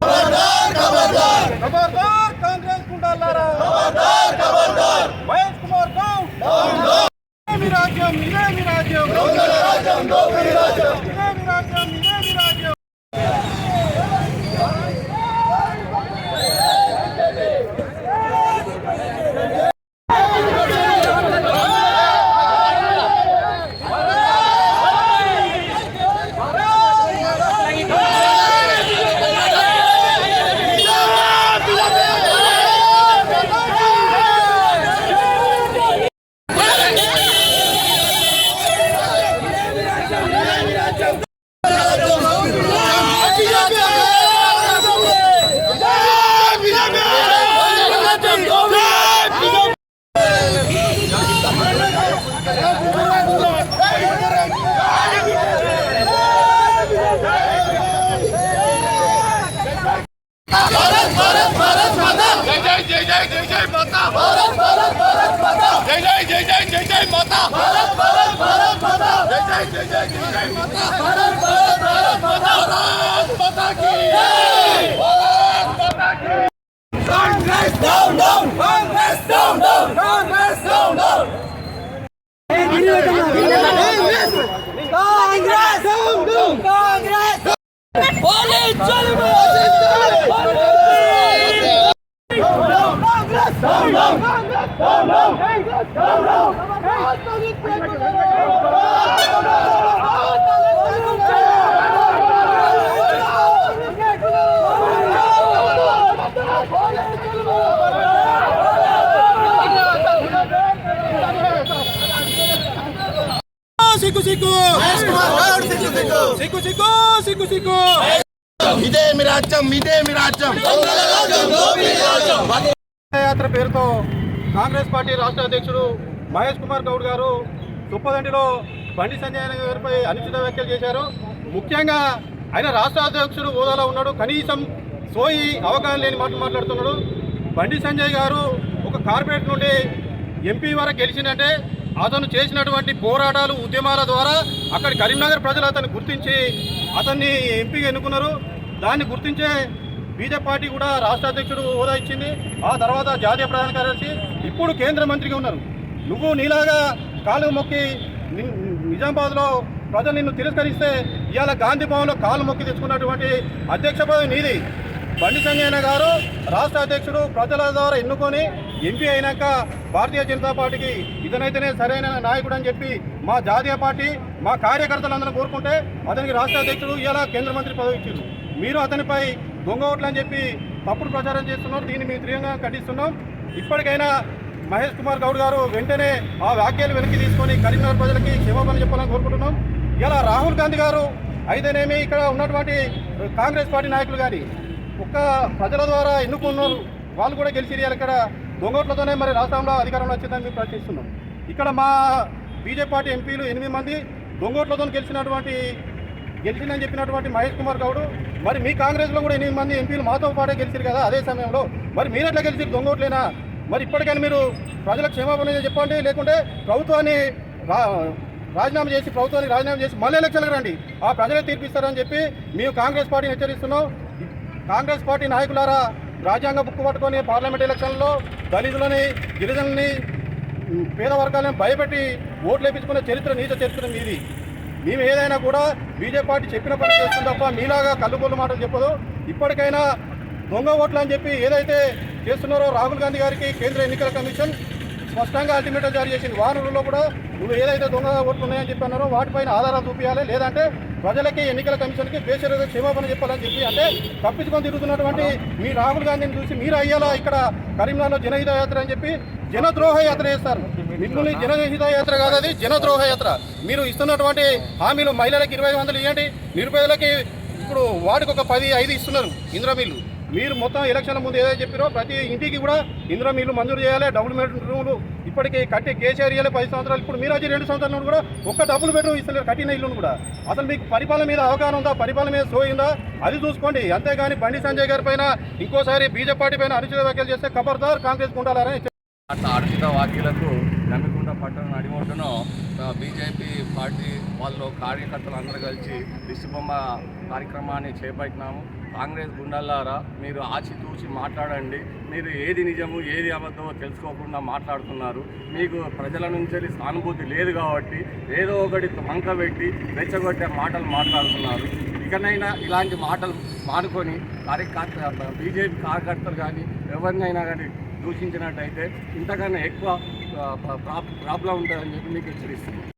మహేష్ ఖబర్దార్ కాంగ్రెస్ గుండాలారా. మహేష్ కుమార్ भारत भारत भारत माता जय जय जय जय माता भारत भारत भारत माता भारत माता की जय भारत माता की Congress down down Congress down down Congress down down Congress down down Congress बोले चलो ಸಿಕ್ಕು ಸಿಕ್ಕು ಸಿಕ್ಕು ಸಿಕ್ಕು ಸಿಕ್ಕು ಸಿಕ್ಕು ಇದೇ ಮಿರಾಚಂ ಇದೇ ಮಿರಾಚಂ యాత్ర పేరుతో కాంగ్రెస్ పార్టీ రాష్ట్ర అధ్యక్షుడు మహేష్ కుమార్ గౌడ్ గారు తుప్పదండిలో బండి సంజయ్ గారిపై అనుచిత వ్యాఖ్యలు చేశారు. ముఖ్యంగా ఆయన రాష్ట్ర అధ్యక్షుడు హోదాలో ఉన్నాడు. కనీసం సోయి అవగాహన లేని మాటలు మాట్లాడుతున్నాడు. బండి సంజయ్ గారు ఒక కార్పొరేట్ నుండి ఎంపీ వరకు గెలిచిందంటే అతను చేసినటువంటి పోరాటాలు ఉద్యమాల ద్వారా అక్కడ కరీంనగర్ ప్రజలు అతన్ని గుర్తించి అతన్ని ఎంపీగా ఎన్నుకున్నారు. దాన్ని గుర్తించే బీజేపీ పార్టీ కూడా రాష్ట్ర అధ్యక్షుడు హోదా ఇచ్చింది. ఆ తర్వాత జాతీయ ప్రధాన కార్యదర్శి ఇప్పుడు కేంద్ర మంత్రిగా ఉన్నారు. నువ్వు నీలాగా కాలు మొక్కి నిజామాబాద్లో ప్రజలు నిన్ను తిరస్కరిస్తే ఇవాళ గాంధీ భవన్లో కాలు మొక్కి తెచ్చుకున్నటువంటి అధ్యక్ష పదవి నీది. బండి సంజయన గారు రాష్ట్ర అధ్యక్షుడు ప్రజల ద్వారా ఎన్నుకొని ఎంపీ అయినాక భారతీయ జనతా పార్టీకి ఇతనైతేనే సరైన నాయకుడు అని చెప్పి మా జాతీయ పార్టీ మా కార్యకర్తలందరూ కోరుకుంటే అతనికి రాష్ట్ర అధ్యక్షుడు ఇలా కేంద్ర మంత్రి పదవి ఇచ్చారు. మీరు అతనిపై దొంగ ఓట్లు అని చెప్పి తప్పుడు ప్రచారం చేస్తున్నారు దీన్ని మేము తీవ్రంగా ఖండిస్తున్నాం. ఇప్పటికైనా మహేష్ కుమార్ గౌడ్ గారు వెంటనే ఆ వ్యాఖ్యలు వెనక్కి తీసుకొని కరీంనగర్ ప్రజలకి క్షమాపణ చెప్పాలని కోరుకుంటున్నాం. ఇలా రాహుల్ గాంధీ గారు అయితేనేమి ఇక్కడ ఉన్నటువంటి కాంగ్రెస్ పార్టీ నాయకులు కానీ ఒక్క ప్రజల ద్వారా ఎన్నుకున్నారు వాళ్ళు కూడా గెలిచిరియాలి ఇక్కడ దొంగోట్లతోనే మరి రాష్ట్రంలో అధికారంలో వచ్చిందని మేము ప్రశ్నిస్తున్నాం. ఇక్కడ మా బీజేపీ పార్టీ ఎంపీలు ఎనిమిది మంది దొంగోట్లతో గెలిచినటువంటి గెలిచిందని చెప్పినటువంటి మహేష్ కుమార్ గౌడ్ మరి మీ కాంగ్రెస్లో కూడా ఎనిమిది మంది ఎంపీలు మాతో పాటే గెలిచారు కదా అదే సమయంలో. మరి మీరు ఎట్లా గెలిచి దొంగోట్లేనా మరి ఇప్పటికైనా మీరు ప్రజల క్షమాపణ చెప్పండి లేకుంటే ప్రభుత్వాన్ని రా రాజీనామా చేసి ప్రభుత్వానికి రాజీనామా చేసి మళ్ళీ ఎలక్షన్లకు రండి. ఆ ప్రజలే తీర్పిస్తారని చెప్పి మేము కాంగ్రెస్ పార్టీని హెచ్చరిస్తున్నాం. కాంగ్రెస్ పార్టీ నాయకులారా రాజ్యాంగ బుక్కు పట్టుకొని పార్లమెంట్ ఎలక్షన్లో దళితులని గిరిజనుల్ని పేద వర్గాలను భయపెట్టి ఓట్లు వేపించుకునే చరిత్ర నీచ చరిత్ర మీది. మేము ఏదైనా కూడా బీజేపీ పార్టీ చెప్పిన పని చేస్తుంది తప్ప మీలాగా కళ్ళుగొల్లు మాటలు చెప్పదు. ఇప్పటికైనా దొంగ ఓట్లు అని చెప్పి ఏదైతే చేస్తున్నారో రాహుల్ గాంధీ గారికి కేంద్ర ఎన్నికల కమిషన్ స్పష్టంగా అల్టిమేటం జారీ చేసింది. వారం కూడా నువ్వు ఏదైతే దొంగ ఓట్లు ఉన్నాయని చెప్పి అన్నారో వాటిపైన ఆధారాలు చూపించాలి లేదంటే ప్రజలకి ఎన్నికల కమిషన్కి బేషరగా క్షమాపణ చెప్పాలని చెప్పి అంటే తప్పించుకొని తిరుగుతున్నటువంటి మీ రాహుల్ గాంధీని చూసి మీరు అయ్యేలా ఇక్కడ కరీంనగర్లో జనహిత యాత్ర అని చెప్పి జనద్రోహ యాత్ర చేస్తారు. మిమ్మల్ని జనహిత యాత్ర కాదు అది జనద్రోహ యాత్ర. మీరు ఇస్తున్నటువంటి హామీలు మహిళలకు ఇరవై వందలు ఇవ్వండి నిరుపేదలకి ఇప్పుడు వాడికి ఒక పది ఐదు ఇస్తున్నారు ఇంద్రమిల్లు. మీరు మొత్తం ఎలక్షన్ల ముందు ఏదైతే చెప్పారో ప్రతి ఇంటికి కూడా ఇందులో మీరు మంజూరు చేయాలి డబుల్ రూమ్లు ఇప్పటికీ కట్టి కేసీఆర్ ఇవ్వాలి పది సంవత్సరాలు ఇప్పుడు మీరు వచ్చి రెండు సంవత్సరాలు కూడా ఒక్క డబుల్ బెడ్రూమ్ ఇస్తలేరు కట్టిన ఇల్లును కూడా. అసలు మీకు పరిపాలన మీద అవగాహన ఉందా? పరిపాలన మీద సోయిందా అది చూసుకోండి. అంతేగాని బండి సంజయ్ గారి పైన ఇంకోసారి బీజేపీ పార్టీ పైన అనుచిత వ్యాఖ్యలు చేస్తే ఖబర్దార్ కాంగ్రెస్ ఉండాలని అట్లా అనుచిత వ్యాఖ్యలకు నమ్మికుంట పట్టణం నడిమొట్టును బీజేపీ పార్టీ వాళ్ళు కార్యకర్తలు అందరూ కలిసి దిష్టిబొమ్మ కార్యక్రమాన్ని చేపట్టినాము. కాంగ్రెస్ గుండాలారా మీరు ఆచితూచి మాట్లాడండి. మీరు ఏది నిజము ఏది అబద్ధమో తెలుసుకోకుండా మాట్లాడుతున్నారు. మీకు ప్రజల నుంచి సానుభూతి లేదు కాబట్టి ఏదో ఒకటి వంక పెట్టి రెచ్చగొట్టే మాటలు మాట్లాడుతున్నారు. ఇకనైనా ఇలాంటి మాటలు మానుకొని కార్యకర్త బీజేపీ కార్యకర్తలు కానీ ఎవరినైనా కానీ దూషించినట్టయితే ఇంతకన్నా ఎక్కువ ప్రాబ్లం ఉంటుందని చెప్పి మీకు హెచ్చరిస్తున్నాను.